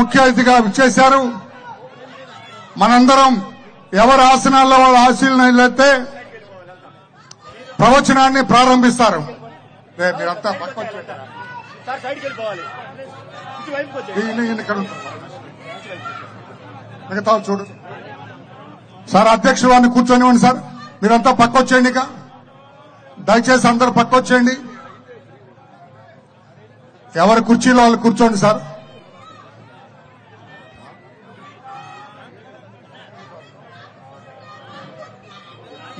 ముఖ్య అతిథిగా విచ్చేశారు. మనందరం ఎవరి ఆసనాల్లో వాళ్ళ ఆశీలైతే ప్రవచనాన్ని ప్రారంభిస్తారు. మీరంతా. మిగతా చూడు. సార్ అధ్యక్షుడు వారిని కూర్చొనివ్వండి సార్. మీరంతా పక్క వచ్చేయండి ఇక. దయచేసి అందరూ పక్క వచ్చేయండి. ఎవరి కుర్చీలో వాళ్ళు కూర్చోండి సార్.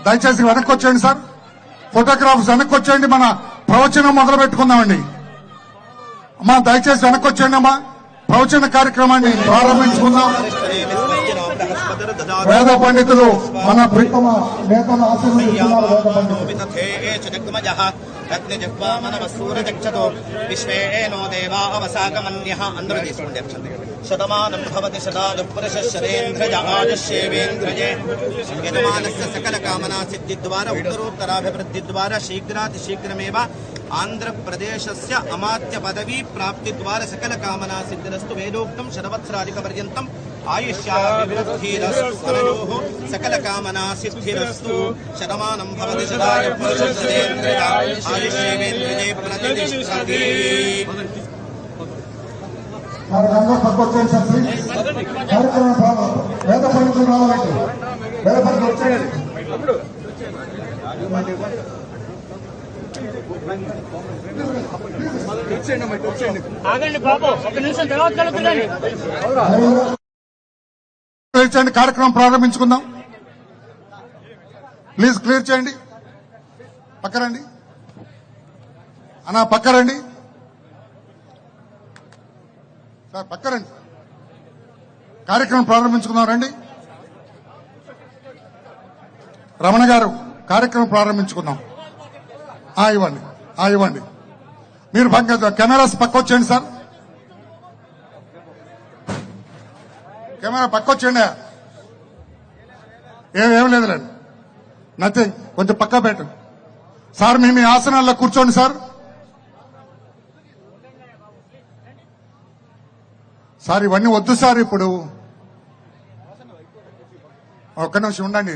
దయచేసి వెనక్కి వచ్చేయండి సార్. ఫోటోగ్రాఫర్స్ వెనక్కి వచ్చేయండి మన ప్రవచనం మొదలు పెట్టుకుందామండి. అమ్మా దయచేసి వెనక్కి వచ్చేయండి అమ్మా. ప్రవచన కార్యక్రమాన్ని ప్రారంభించుకుందాం. వేద పండితులు మన ప్రీతమ నేతలు ఆశీర్వదిస్తున్నారు వేద పండితులు. విశ్వేనో దేవా అవసాగమన్య అందరూ తీసుకోండి शतमानं भवति शतानुपुरुषशरेन्द्रजमाजशेवेन्द्रजे यजमानस्य सकलकामनासिद्धिद्वारा पदवी प्राप्ति आन्ध्रप्रदेशस्य अमात्यपदवी प्राप्तिद्वारा सकलकामनासिद्धिरस्तु वेदोक्तं शतवत्सराधिकपर्यन्तम् आयुष्याभिवृद्धिरस्तुयोः सकलकामनासिद्धिरस्तु। शतमानं भवति शतायुपुरुषशरेन्द्रज आयुष्येवेन्द्रजे प्रतिष्ठति। మరి అందరూ పక్క వచ్చేయండి సార్ ప్లీజ్ కార్యక్రమం ప్రారంభం. వేద పండితులు రావాలండి వేద పండితులు వచ్చేయండి ఆగండి బాబు ఒక నిమిషం తర్వాత కలుగుతుందండి చేయండి కార్యక్రమం ప్రారంభించుకుందాం. ప్లీజ్ క్లియర్ చేయండి. పక్కరండి. అన్నా పక్కరండి. సార్ పక్కరండి. కార్యక్రమం ప్రారంభించుకుందాం రండి. రమణ గారు కార్యక్రమం ప్రారంభించుకుందాం. ఆ, ఇవ్వండి ఆ, ఇవ్వండి. మీరు కెమెరాస్ పక్క వచ్చేయండి సార్. కెమెరా పక్క వచ్చేయండి ఏం ఏం లేదులేండి. నథింగ్ కొంచెం పక్క పెట్టండి. సార్ మీ మీ ఆసనాల్లో కూర్చోండి సార్. సార్ ఇవన్నీ వద్దు సార్ ఇప్పుడు. ఒక్క నిమిషం ఉండండి.